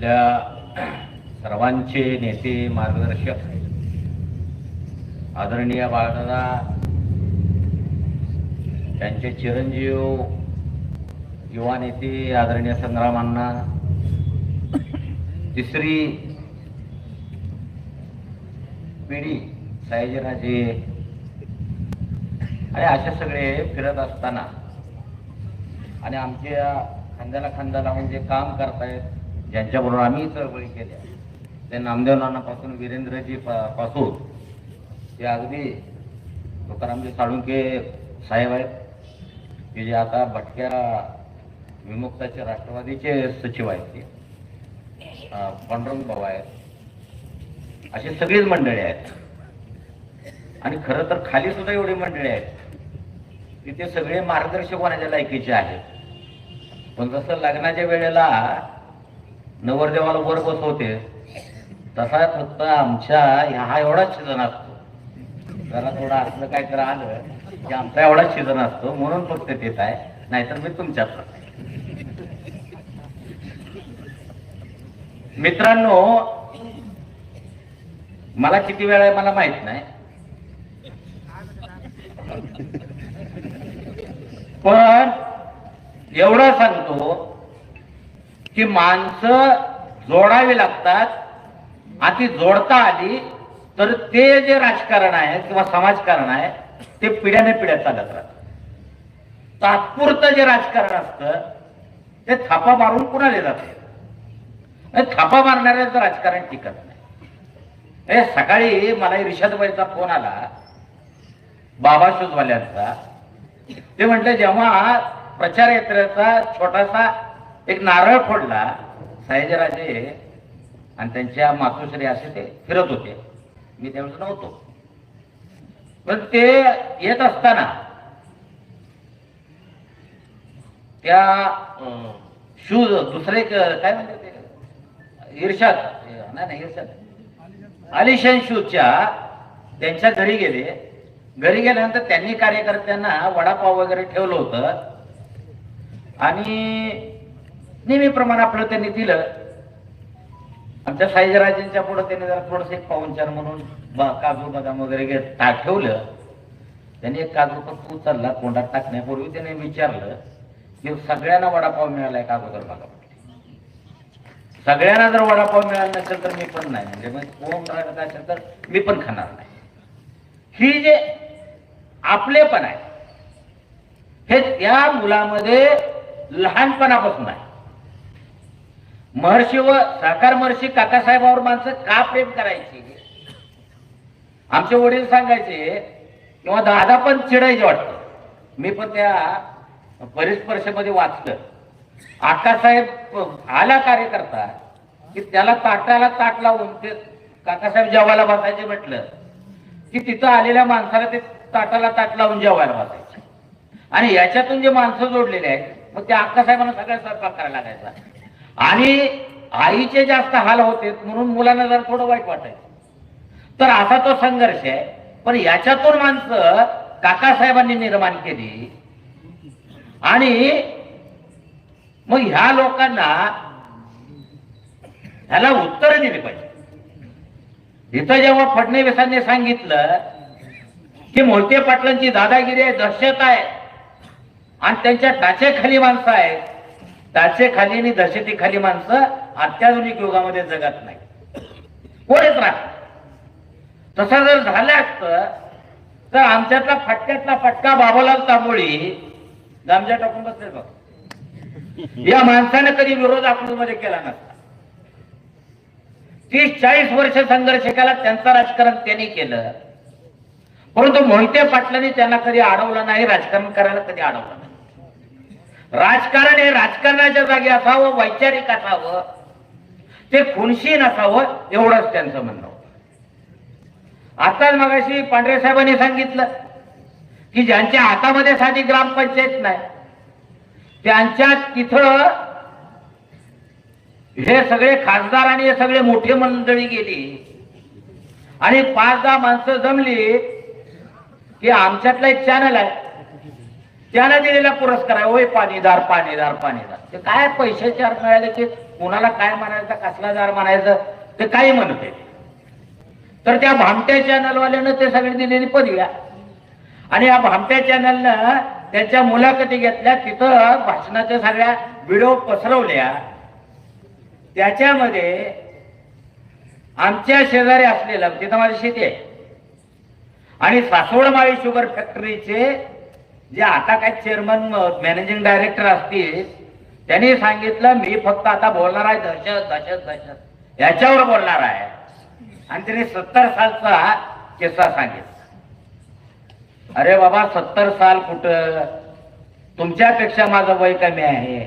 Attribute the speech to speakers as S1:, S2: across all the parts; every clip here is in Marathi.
S1: आपल्या सर्वांचे नेते मार्गदर्शक आदरणीय बाळदादा त्यांचे चिरंजीव युवा नेते आदरणीय संग्रामांना तिसरी पिढी सयाजीराजे आणि असे सगळे फिरत असताना आणि आमच्या खांद्याला खांदा लावून जे काम करतायत ज्यांच्याबरोबर आम्ही चळवळी केल्या. ते नामदेव नानापासून वीरेंद्रजी पासून. ते अगदी तुकारामजी साळुंके साहेब आहेत. की जे आता भटक्या विमुक्ताचे राष्ट्रवादीचे सचिव आहेत ते. अं, पांडुरंग भाऊ आहेत. अशी सगळीच मंडळी आहेत. आणि खरं तर खाली सुद्धा एवढी मंडळी आहेत. की ते सगळे मार्गदर्शक होण्याच्या लायकीचे आहेत. पण जसं लग्नाच्या वेळेला नवरदेवाला वर बसवते. तसा फक्त आमच्या ह्या हा एवढाच सीझन असतो. जरा थोडं असलं तर आलं की आमचा एवढाच सीझन असतो. म्हणून फक्त तेच आहे नाहीतर मी तुमच्यात मित्रांनो मला किती वेळ आहे मला माहीत नाही. पण एवढा सांगतो की माणसं जोडावी लागतात. आणि ती जोडता आली तर ते जे राजकारण आहे किंवा समाजकारण आहे ते पिढ्याने पिढ्या चालत राहत. तात्पुरतं जे राजकारण असतं ते थापा मारून कुणाला जाते? थापा मारणाऱ्याचं राजकारण टिकत नाही. हे सकाळी मला इर्षादबाईचा फोन आला बाबा शोधवाल्यांचा. ते म्हटलं जेव्हा प्रचार यात्रेचा छोटासा एक नारळ फोडला सयाजीराजे आणि त्यांच्या मातोश्री असे ते फिरत होते. मी त्यावेळेस नव्हतो. पण ते येत असताना त्या शूज दुसरे काय म्हणते ते? इर्षाद नाही नाही इर्षाद आलिशान शूजच्या त्यांच्या घरी गेले. घरी गेल्यानंतर त्यांनी कार्यकर्त्यांना वडापाव वगैरे ठेवलं होतं. आणि नेहमीप्रमाणे आपलं त्यांनी दिलं. आमच्या साईजराजेंच्या पुढे त्यांनी जरा थोडस एक पाहुणचार म्हणून काजू बदाम वगैरे घेत टा ठेवलं. त्यांनी एक काजू पण उचलला तोंडात टाकण्यापूर्वी त्याने विचारलं की सगळ्यांना वडापाव मिळालाय का अगोदर बघा. सगळ्यांना जर वडापाव मिळाला नसेल तर मी पण नाही. म्हणजे मग कोण राहत असेल तर मी पण खाणार नाही. ही जे आपले पण आहे हे त्या मुलामध्ये लहानपणापासून आहे. महर्षी व साकार महर्षी काकासाहेबावर माणसं का प्रेम करायची? आमचे वडील सांगायचे किंवा दादा पण चिडायचे वाटतं. मी पण त्या परिस्पर्शमध्ये वाचलं. आकासाहेब आला कार्यकर्ता की त्याला ताटाला ताट लावून ते काकासाहेब जेवायला बसायचे म्हटलं की तिथं आलेल्या माणसाला ते ताटाला ताट लावून जेवायला बसायचे. आणि याच्यातून जे माणसं जोडलेले आहेत मग ते अक्कासाहेबांना सगळ्या स्वयंपाक करायला लागायचा. आणि आईचे जास्त हाल होते म्हणून मुलांना जरा थोडं वाईट वाटायचं. तर असा तो संघर्ष आहे. पण याच्यातून माणसं काकासाहेबांनी निर्माण केली. आणि मग ह्या लोकांना ह्याला उत्तर दिली पाहिजे. इथं जेव्हा फडणवीसांनी सांगितलं की मोहिते पाटलांची दादागिरी आहे दहशत आहे. आणि त्यांच्या टाचेखाली माणसं आहेत. टाचेखाली आणि खाली माणसं अत्याधुनिक युगामध्ये जगत नाही. कोणीच राहत तसं जर झालं असतं तर आमच्यातला फटक्यातला फटका बाबालाल तांबोळी गामजा टाकून बसले बघ या माणसाने कधी विरोधमध्ये केला नसता. तीस चाळीस वर्ष संघर्ष केला त्यांचं राजकारण त्यांनी केलं. परंतु मोहिते पाटलांनी त्यांना कधी अडवलं नाही राजकारण करायला कधी अडवलं राजकारण हे राजकारणाच्या जागी असावं वैचारिक असावं ते खुनशी नसावं एवढंच त्यांचं म्हणणं आताच मगाशी पांढरे साहेबांनी सांगितलं की ज्यांच्या हातामध्ये साधी ग्रामपंचायत नाही त्यांच्या तिथं हे सगळे खासदार आणि हे सगळे मोठे मंडळी गेली आणि पाच दहा माणसं जमली की आमच्यातला एक चॅनल आहे. त्याला दिलेला पुरस्कार आहे. होय पाणीदार पाणीदार पाणीदार. ते काय पैशाचे अर्थ मिळाले की कोणाला काय म्हणायचं कसला दार म्हणायचं ते काही म्हणते तर त्या भामट्या चॅनलवाल्यानं ते सगळे दिलेली पदव्या आणि या भामट्या चॅनलनं त्यांच्या मुलाखती घेतल्या तिथं भाषणाच्या सगळ्या व्हिडिओ पसरवल्या. त्याच्यामध्ये आमच्या शेजारी असलेलं तिथं माझी शेती आहे. आणि सासवडमाळी शुगर फॅक्टरीचे जे आता काय चेअरमन मॅनेजिंग डायरेक्टर असतील त्यांनी सांगितलं मी फक्त आता बोलणार आहे दहशत दहशत दहशत. याच्यावर बोलणार आहे. आणि त्यांनी सत्तर सालचा किस्सा सांगितला. अरे बाबा सत्तर साल कुठं? तुमच्यापेक्षा माझं वय कमी आहे.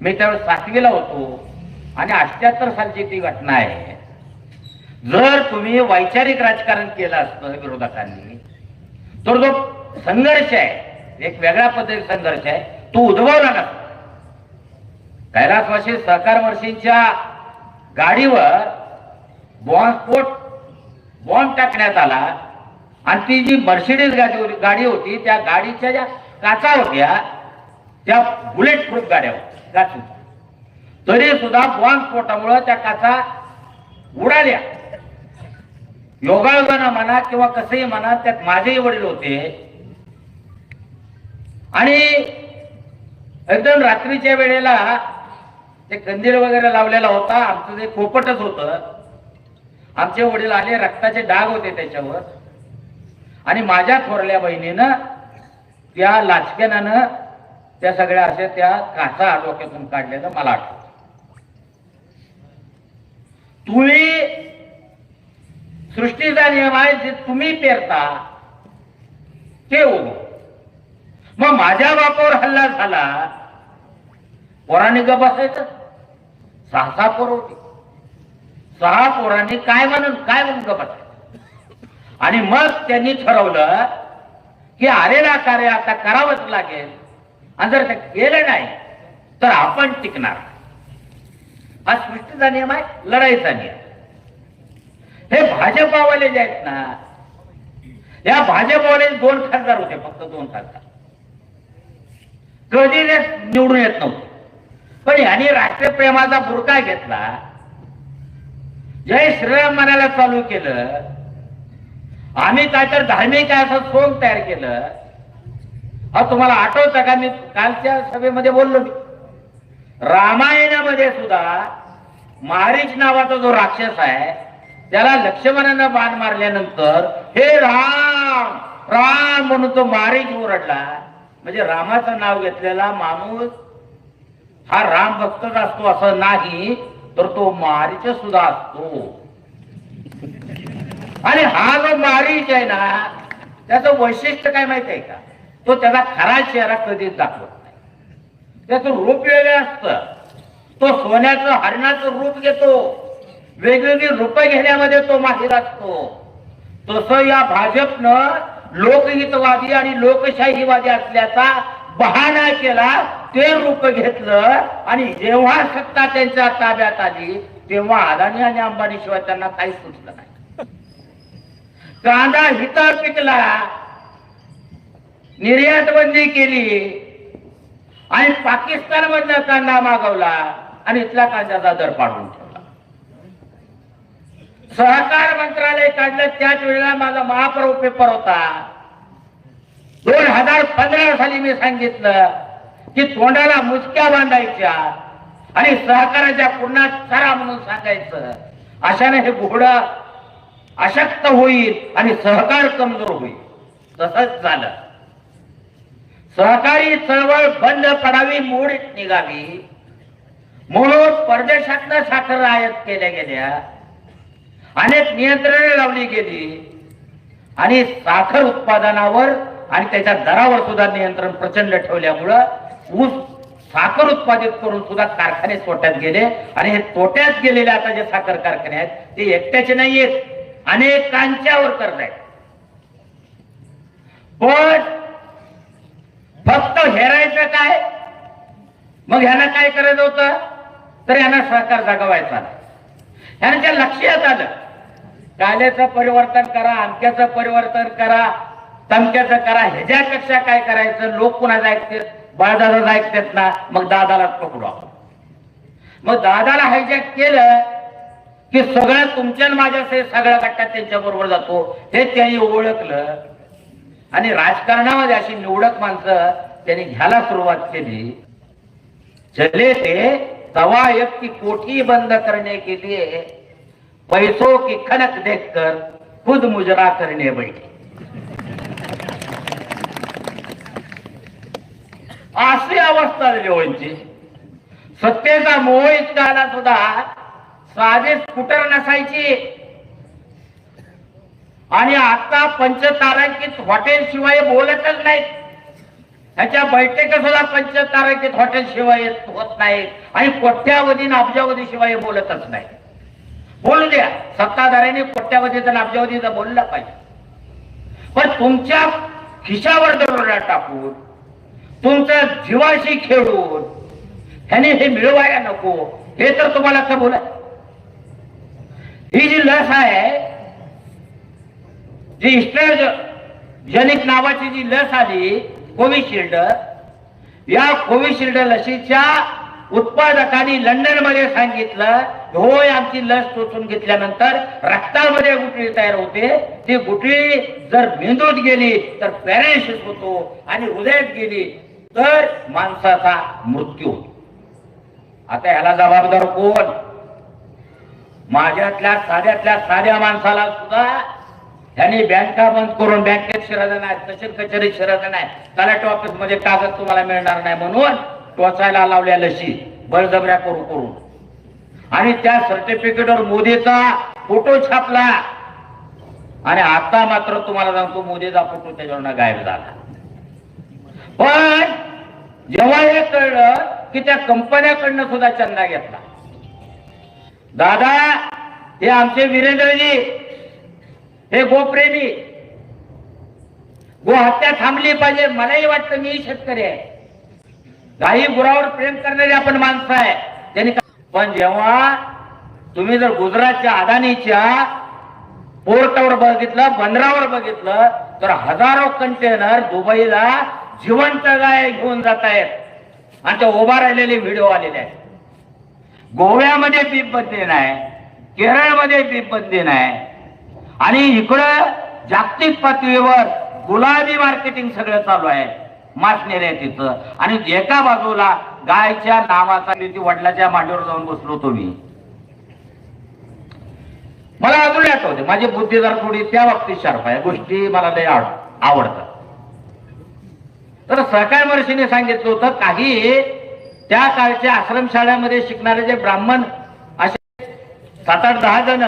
S1: मी त्यावेळेस सातवीला होतो. आणि अठ्याहत्तर सालची ती घटना आहे. जर तुम्ही वैचारिक राजकारण केलं असतं विरोधकांनी तर जो संघर्ष आहे एक वेगळ्या पद्धतीचा संघर्ष आहे. तो उद्भवला नसता कैलासवासी सहकार वर्षींच्या गाडीवर बॉम्बस्फोट बॉम्ब टाकण्यात आला. आणि ती जी मर्सिडीज गाडी होती गाडी होती त्या गाडीच्या ज्या काचा होत्या त्या बुलेट प्रूफ गाड्या होत्या काच होत्या. तरी सुद्धा बॉम्बस्फोटामुळं त्या काचा उडाल्या. योगायोगानं म्हणा किंवा कसंही म्हणा त्यात माझेही वडील होते. आणि एकदम रात्रीच्या वेळेला ते कंदील वगैरे लावलेला होता. आमचं ते पोपटच होतं. आमचे वडील आले रक्ताचे डाग होते त्याच्यावर. आणि माझ्या थोरल्या बहिणीनं त्या लाचकेनानं त्या सगळ्या अशा त्या काचा डोक्यातून काढलेलं मला आठवत. तुम्ही सृष्टीचा नियम आहे जे तुम्ही पेरता ते उगव मग माझ्या बापावर हल्ला झाला. पोरांनी ग बसायचं. सहा सहा पोर होते. सहा पोरांनी काय म्हणून काय म्हणून ग बसायचं? आणि मग त्यांनी ठरवलं की आलेला कार्य आता करावंच लागेल. आणि जर ते केलं नाही तर आपण टिकणार. हा सृष्टीचा नियम आहे लढाईचा नियम. हे भाजपावाले जे आहेत ना या भाजपवाले दोन खासदार होते फक्त दोन खासदार. कधी निवडून येत नव्हते. पण यांनी राष्ट्रप्रेमाचा बुरका घेतला. जय श्रीराम म्हणायला चालू केलं. आम्ही काय तर धार्मिक आहे असं सोंग तयार केलं. अहो तुम्हाला आठवतं का? मी कालच्या सभेमध्ये बोललो मी. रामायणामध्ये सुद्धा मारीच नावाचा जो राक्षस आहे त्याला लक्ष्मणानं बाण मारल्यानंतर हे राम राम म्हणून तो मारीच ओरडला. म्हणजे रामाचं नाव घेतलेला माणूस हा राम भक्तच असतो असं नाही तर तो मारीच सुद्धा असतो. आणि हा जो मारीच आहे ना त्याचं वैशिष्ट्य काय माहिती आहे का? तो त्याचा खरा चेहरा कधीच दाखवत नाही. त्याचं रूप वेगळं असतं. तो सोन्याचं हरणाचं रूप घेतो. वेगवेगळी रूप घेण्यामध्ये तो माहीर असतो. तसं या भाजपनं लोकहितवादी आणि लोकशाहीवादी असल्याचा बहाणा केला ते रूप घेतलं आणि जेव्हा सत्ता त्यांच्या ताब्यात आली तेव्हा अदानी आणि अंबानी शिवाय त्यांना काही सुचलं नाही. कांदा हिता पिकला निर्यात बंदी केली आणि पाकिस्तान मधला कांदा मागवला आणि इथला कांद्याचा दर पाडून ठेवला. सहकार मंत्रालय काढलं त्याच वेळेला माझा महापौर पेपर होता. दोन हजार पंधरा साली मी सांगितलं की तोंडाला मुसक्या बांधायच्या आणि सहकाराच्या पुन्हा चरा म्हणून सांगायचं. अशाने हे घोड अशक्त होईल आणि सहकार कमजोर होईल. तसंच झालं. सहकारी चळवळ बंद पडावी मोड निघावी. म्हणून परदेशातनं साखर आयात केल्या गेल्या. अनेक नियंत्रणे लावली गेली. आणि साखर उत्पादनावर आणि त्याच्या दरावर सुद्धा नियंत्रण प्रचंड ठेवल्यामुळं ऊस साखर उत्पादित करून सुद्धा कारखाने तोट्यात गेले. आणि हे तोट्यात गेलेले आता जे साखर कारखाने आहेत ते एकट्याचे नाही आहेत अनेकांच्यावर कर्ज आहेत. पण फक्त हेरायचं काय? मग ह्यानं काय करायचं होतं? तर यांना सहकार जगवायचा त्यांच्या लक्षात आलं. काल्याचं परिवर्तन करा अमक्याचं परिवर्तन करा तमक्याचं करा. ह्याच्यापेक्षा काय करायचं? लोक कुणाचं ऐकतात? बाळदादाच ऐकतात ना? मग दादालाच पकडू आपण. मग दादाला हायजॅक केलं की सगळं तुमच्या माझ्या सगळ्या गट्ट्यात त्यांच्या बरोबर जातो. हे त्यांनी ओळखलं. आणि राजकारणामध्ये अशी निवडक माणसं त्यांनी घ्यायला सुरुवात केली. चले ते तवा की कोठी बंद करने के लिए पैसों की खनक देखकर खुद मुजरा करने बैठे। अशी अवस्था झाली सत्तेचा मोह इतका आला सुद्धा साधे स्कूटर नसायची। आणि आता पंचतारांकित हॉटेल शिवाय बोलतच नाहीत। ह्याच्या बैठका सुद्धा पंचतारांकित हॉटेल शिवाय होत नाहीत. आणि कोट्यावधी अब्जावधी शिवाय बोलतच नाही बोलू द्या. सत्ताधाऱ्यांनी कोट्यावधीचा आणि अब्जावधीचा बोललं पाहिजे. पण तुमच्या खिशावर दरोडा टाकून तुमचं जीवाशी खेळून ह्याने हे मिळवायला नको हे तर तुम्हाला कबूल आहे. ही जी लस आहे जी इस्टर जनिक नावाची जी लस आली कोविशिल्ड या कोविशिल्ड लसीच्या उत्पादकांनी लंडनमध्ये सांगितलं होय आमची लस टोचून घेतल्यानंतर रक्तामध्ये गुटळी तयार होते. ती गुटळी जर मेंदूत गेली तर पॅरेलिसिस होतो आणि हृदयात गेली तर माणसाचा मृत्यू होतो. आता ह्याला जबाबदार कोण? माझ्यातल्या साध्यातल्या साध्या माणसाला सुद्धा त्यांनी बँका बंद करून बँकेत शिरायचं नाही तहसील कचेरीत शिरायचं नाही. तलाठी ऑफिसमध्ये कागद तुम्हाला मिळणार नाही म्हणून टोचायला लावल्या लशी. बळजबऱ्या करू करून आणि त्या सर्टिफिकेटवर मोदीचा फोटो छापला. आणि आता मात्र तुम्हाला सांगतो मोदीचा फोटो त्याच्यावर गायब झाला. पण जेव्हा हे कळलं की त्या कंपन्याकडनं सुद्धा चंदा घेतला. दादा हे आमचे वीरेंद्रजी हे गोप्रेमी गो हत्या थांबली पाहिजे मलाही वाटतं मी शेतकरी आहे. गाई गुरावर प्रेम करणारी आपण माणसं आहे. त्यांनी पण जेव्हा तुम्ही जर गुजरातच्या अदानीच्या पोर्टावर बघितलं बंदरावर बघितलं तर हजारो कंटेनर दुबईला जिवंत गाय घेऊन जात आहेत. आणि ते उभा राहिलेले व्हिडिओ आलेले आहेत. गोव्यामध्ये पीप बंदी नाही केरळमध्ये पीप बंदी नाही. आणि इकडं जागतिक पातळीवर गुलाबी मार्केटिंग सगळं चालू आहे. मास निर्यातीचं आणि एका बाजूला गायच्या नावाचा ती वडिलाच्या मांडीवर जाऊन बसलो होतो मी मला अजून आठवते. माझी बुद्धी जर थोडी त्या बाबतीत शार्प आहे. गोष्टी मला लय आवडतात. तर सहकार महर्षीने सांगितलं होतं काही त्या काळच्या आश्रमशाळेमध्ये शिकणारे जे ब्राह्मण असे सात आठ दहा जण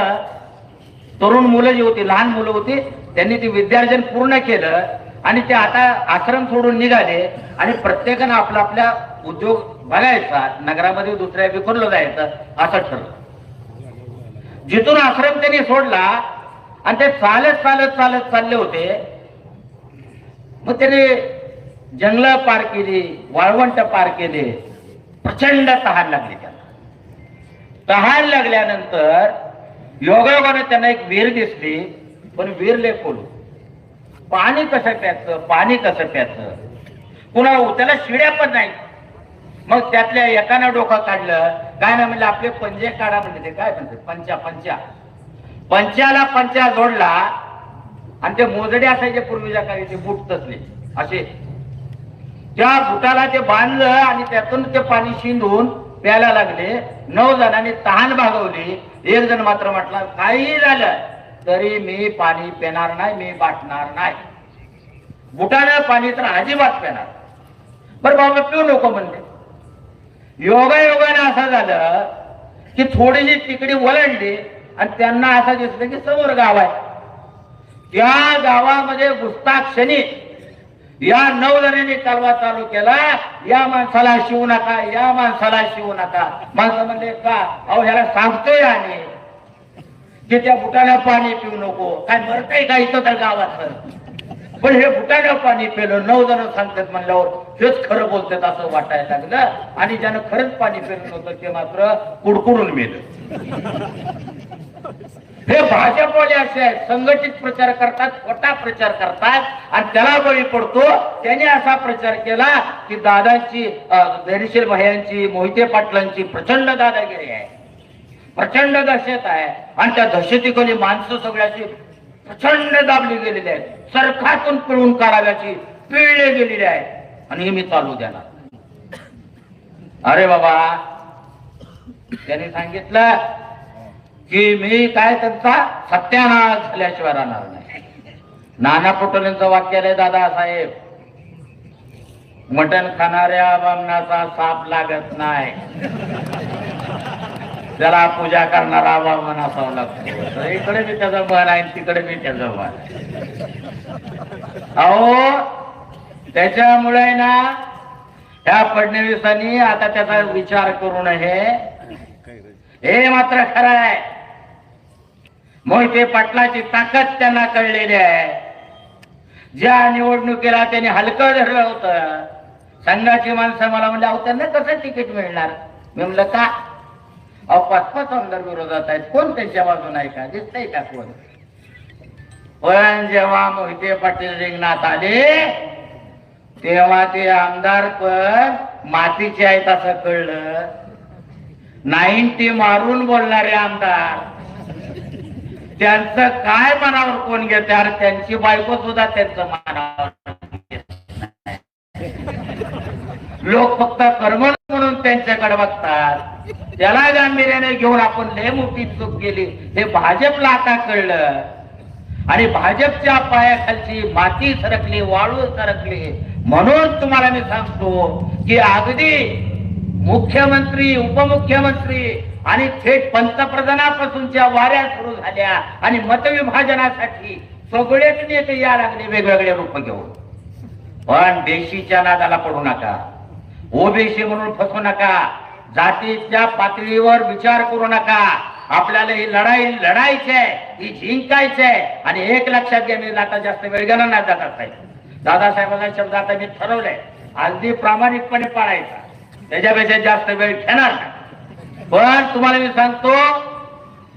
S1: तरुण मुलं जी होती लहान मुलं होती त्यांनी ती विद्यार्जन पूर्ण केलं आणि ते आता आश्रम सोडून निघाले आणि प्रत्येकानं आपला आपल्या उद्योग बघायचा नगरामध्ये दुसऱ्या विखुरलं जायचं असं ठरलं. जिथून आश्रम त्यांनी सोडला आणि ते चालत चालत चालत चालले होते मग त्याने जंगल पार केली वाळवंट पार केले प्रचंड तहान लागली त्याला तहान लागल्यानंतर योगायोगाने त्यांना एक विहीर दिसली पण विहीर लय खोल पाणी कसं प्यायचं? पाणी कसं प्यायचं? पुन्हा त्याला शिड्या पण नाही. मग त्यातल्या एकानं डोकं काढलं. काय ना म्हणजे आपले पंजे काढा म्हणजे ते. काय म्हणते पंचा पंचा. पंचाला पंचा जोडला आणि ते मोजडे असायचे पूर्वीच्या काही ते बूट तसले असे. त्या बुटाला ते बांधलं आणि त्यातून ते पाणी शिंदून प्यायला लागले. नऊ जणांनी तहान भागवली. एक जण मात्र म्हटला काही झालं तरी मी पाणी पिणार नाही मी बाटणार नाही. बुटानं पाणी तर अजिबात पेणार बरं बाबा पिऊ नको म्हणले. योगा योगाने असं झालं की थोडीशी तिकडी वळणली आणि त्यांना असं दिसलं की समोर गाव आहे. त्या गावामध्ये गुस्ताक्षणी या नऊ जणांनी कालवा चालू केला. या माणसाला शिवू नका या माणसाला शिवू नका. माणसं म्हणले का? अहो ह्याला सांगतोय आणि की त्या बुटाला पाणी पिऊ नको. काय मरतय का इथं तर गावात पण हे बुटाला पाणी पिलं. नऊ जण सांगतात म्हणल्यावर हेच खरं बोलतात असं वाटायला लागलं. आणि ज्यानं खरंच पाणी पिलं नव्हतं ते मात्र कुडकुडून मेलं. हे भाजपवाले असे आहेत संघटित प्रचार करतात खोटा प्रचार करतात आणि त्याला बळी पडतो. त्याने असा प्रचार केला की दादांची धैर्यशील भयांची मोहिते पाटलांची प्रचंड दादागिरी आहे. प्रचंड दहशत आहे. आणि त्या दहशतीखाली माणसं सगळ्याची प्रचंड दाबली गेलेली आहेत. सरकारतून पिळून काढाव्याची पिळले गेलेली आहे आणि हे मी चालू द्याला अरे बाबा त्याने सांगितलं की मी काय त्यांचा सत्यानाश झाल्याशिवाय राहणार नाही. नाना पटोलेंचं वाक्य आहे दादा साहेब मटण खाणाऱ्या बामणाचा साप लागत नाही. त्याला पूजा करणारा बामण असावा लागतो. इकडे मी त्याचं मन आहे तिकडे मी त्याचं मन अहो त्याच्यामुळे ना ह्या फडणवीसांनी आता त्याचा विचार करू नये. हे मात्र खरं आहे. मोहिते पाटलाची ताकद त्यांना कळलेली आहे. ज्या निवडणुकीला त्यांनी हलकं धरलं होतं संघाची माणसं मला म्हणजे अहो त्यांना कसं तिकीट मिळणार? मी म्हणलं का? अहो पाच पाच आमदार विरोधात आहेत. कोण त्यांच्या बाजून आहे का? दिसतंय का कोण? पण जेव्हा मोहिते पाटील रिंगणात आले तेव्हा ते आमदार पण मातीचे आहेत असं कळलं. नाईन्टी मारून बोलणारे आमदार त्यांचं काय मनावर कोण घेत अरे त्यांची बायको सुद्धा त्यांचं मनावर लोक फक्त कर्म म्हणून त्यांच्याकडे बघतात. त्याला गांभीर्याने घेऊन आपण लय मोठी चूक केली. हे भाजपला आता कळलं. आणि भाजपच्या पायाखालची माती सरकली वाळू सरकली. म्हणून तुम्हाला मी सांगतो की अगदी मुख्यमंत्री उपमुख्यमंत्री आणि थेट पंतप्रधानापासूनच्या वाऱ्या सुरू झाल्या आणि मतविभाजनासाठी सगळेच नेते या लागले वेगवेगळे रूप घेऊन. पण देशीच्या नादाला पडू नका. ओबीसी म्हणून फसू नका. जातीच्या पातळीवर विचार करू नका. आपल्याला ही लढाई लढायची आहे ही जिंकायची आहे आणि एक लक्षात घ्या मी आता जास्त वेळ घेणार नाही दादासाहेब दादासाहेबांचा शब्द आता मी ठरवलंय. अगदी प्रामाणिकपणे पाळायचा. त्याच्यापेक्षा जास्त वेळ घेणार नाही. पण तुम्हाला मी सांगतो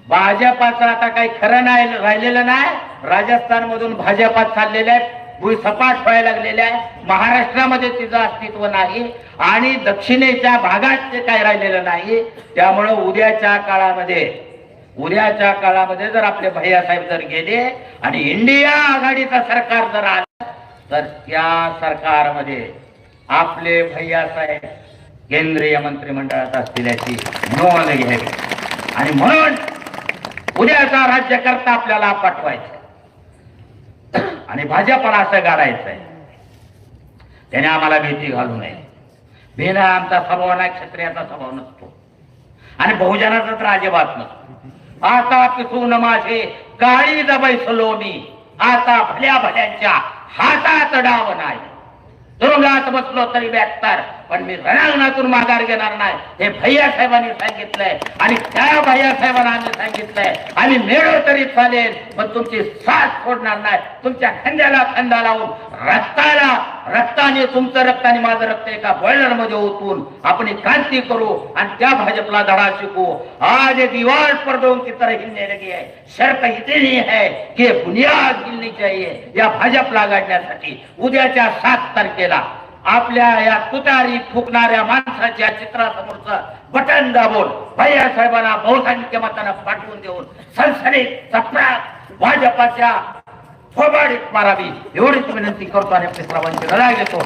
S1: भाजपाचा आता काही खरं नाही राहिलेलं नाही. राजस्थान मधून भाजपात चाललेल्या आहेत भुई सपाट व्हायला लागलेल्या आहे महाराष्ट्रामध्ये तिचं अस्तित्व नाही आणि दक्षिणेच्या भागात ते काय राहिलेलं नाही. त्यामुळं उद्याच्या काळामध्ये उद्याच्या काळामध्ये जर आपले भैयासाहेब जर गेले आणि इंडिया आघाडीचं सरकार जर आलं तर त्या सरकारमध्ये आपले भैयासाहेब केंद्रीय मंत्रिमंडळात असतील याची नोंद घ्यावी. आणि म्हणून उद्याचा राज्यकर्ता आपल्याला पाठवायचा आणि भाजपला असं गाडायचंय त्याने आम्हाला भीती घालू नये. भीना आमचा स्वभाव नाही क्षत्रियाचा स्वभाव नसतो. आणि बहुजनाचा तर अजिबात नसतो. आता पिसून माझे काळी दबैसलो मी. आता भल्या भल्यांच्या हातात डाव नाही. तुरुंगात बसलो तरी बेहतर पण मी रणांगणातून माघार घेणार नाही. हे भैया साहेबांनी सांगितलंय आणि त्या भैया साहेबांना आम्ही सांगितलंय. आम्ही मेळो तरी चालेल पण तुमची साथ सोडणार नाही. तुमच्या खांद्याला खांदा लावून रक्ताला रक्ताने तुमचं रक्त आणि माझं रक्त एका बॉयलरमध्ये ओतून आपण क्रांती करू आणि त्या भाजपला धडा शिकू. आज दिवाळ दीवार पर दोन की तरह हिलने लगी है शर्त इतनी है की बुनियाद हिलनी चाहिए या भाजपला गाडण्यासाठी उद्याच्या सात तारखेला आपल्या या तुतारी फुकणाऱ्या माणसाच्या चित्रासमोरचं बटन दाबून भैया साहेबांना बहुसंख्य मतांना पाठवून देऊन सनसनीत चपरात भाजपाच्या फोबाडीत मारावी एवढीच विनंती करतो आणि आपल्या सर्वांची रजा घेतो